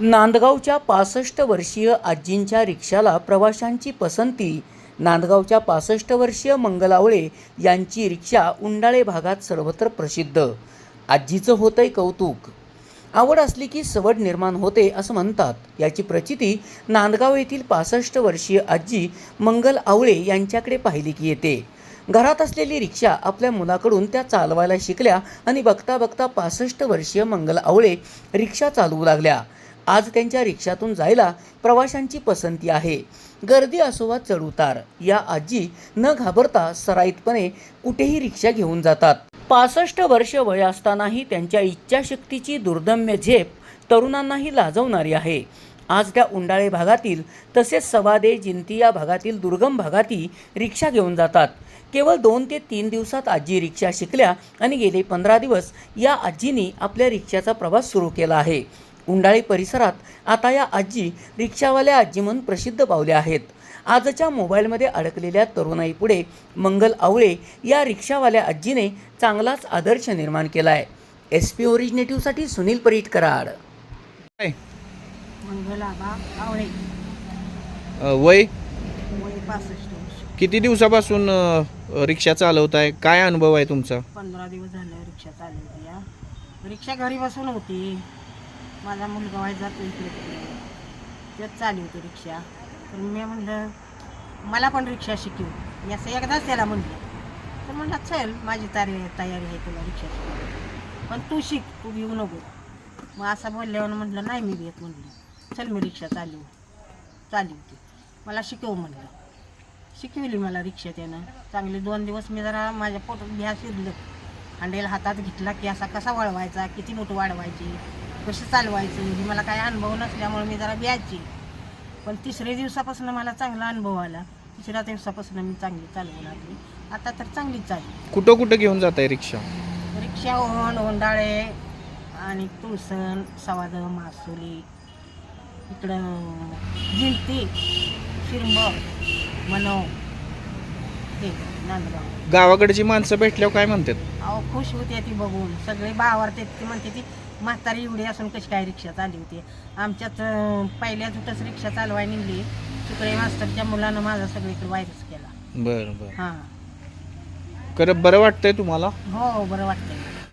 नांदगावच्या पासष्ट वर्षीय आजींच्या रिक्षाला प्रवाशांची पसंती. नांदगावच्या पासष्ट वर्षीय मंगलावळे यांची रिक्षा उंडाळे भागात सर्वत्र प्रसिद्ध. आजीचं होतंय कौतुक. आवड असली की सवड निर्माण होते असं म्हणतात. याची प्रचिती नांदगाव येथील पासष्ट वर्षीय आजी मंगल आवळे यांच्याकडे पाहिली की येते. घरात असलेली रिक्षा आपल्या मुलाकडून त्या चालवायला शिकल्या आणि बघता बघता पासष्ट वर्षीय मंगल आवळे रिक्षा चालवू लागल्या. आज त्यांच्या रिक्षातून जायला प्रवाशांची पसंती आहे. गर्दी असो वा चढउतार. या आजी न घाबरता सराईतपणे कुठेही रिक्षा घेऊन जातात. पासष्ट वर्ष वय असतानाही त्यांच्या इच्छाशक्तीची दुर्दम्य झेप तरुणांनाही लाजवणारी आहे. आज त्या उंडाळे भागातील तसेच सवादे जिंती या भागातील दुर्गम भागातही रिक्षा घेऊन जातात. केवळ दोन ते तीन दिवसात आजी रिक्षा शिकल्या आणि गेले पंधरा दिवस या आजीनी आपल्या रिक्षाचा प्रवास सुरू केला आहे. उंडाळी परिसरात आता या आजी रिक्षावाल्या आजी म्हणून प्रसिद्ध पावल्या आहेत. आजच्या मोबाईलमध्ये अडकलेल्या तरुणाईपुढे मंगल आवळे या रिक्षावाल्या आजीने चांगलाच आदर्श निर्माण केला आहे एस पी ओरिजिनेटिव्हसाठी सुनील परीट कराड काय मंगलाबा आवळे. अ, वय? वय पासष्ट वर्ष. किती दिवसापासून अ, रिक्षा चालवताय? काय अनुभव आहे तुमचा? पंधरा दिवस झालं रिक्षा चालवते या रिक्षा घरी बसून होती. माझा मुलगा व्हाय जातो इकडे. त्यात चालू होती रिक्षा. तर मी म्हणलं मला पण रिक्षा शिकव. मी असं एकदाच त्याला म्हणलं. तर म्हणलं चल माझी तारी तयारी आहे तुला रिक्षा पण तू शिक तू घेऊ नको. मग असं बोलल्यावर म्हटलं नाही मी घेत म्हटलं चल मी रिक्षा चालू चालू होती. मला शिकव म्हणलं. शिकविली मला रिक्षा त्यानं. चांगले दोन दिवस मी जरा माझ्या पोटात घ्या शिरलं. हांडेल हातात घेतला की असा कसा वळवायचा किती मोठं वाढवायची कसं चालवायचं ही मला काही अनुभव नसल्यामुळे मी जरा भ्यायची पण तिसऱ्या दिवसापासून मला चांगला अनुभव आला. तिसऱ्या दिवसापासून मी चांगली चालवू लागली. आता तर चांगलीच चालली कुठं कुठं घेऊन जात आहे रिक्षा? रिक्षा होंड होंडाळे आणि तुळसण सवाद मासुली इकडं जिंती शिरंब मनव हे नांदगाव. गावाकडची माणसं भेटल्यावर काय म्हणतात? अहो खुश होते ती बघून. सगळे बावारते ती म्हणते ती म्हातारी एवढी असून कशी काय रिक्षा चालवते आमच्यात अं, पहिल्या तुटच रिक्षा चालवाय निघली. तिकडे मास्तरच्या मुलानं माझा सगळीकडे व्हायरस केला. बरं बरं. हां. खरं बरं वाटतंय तुम्हाला? हो बरं वाटतंय.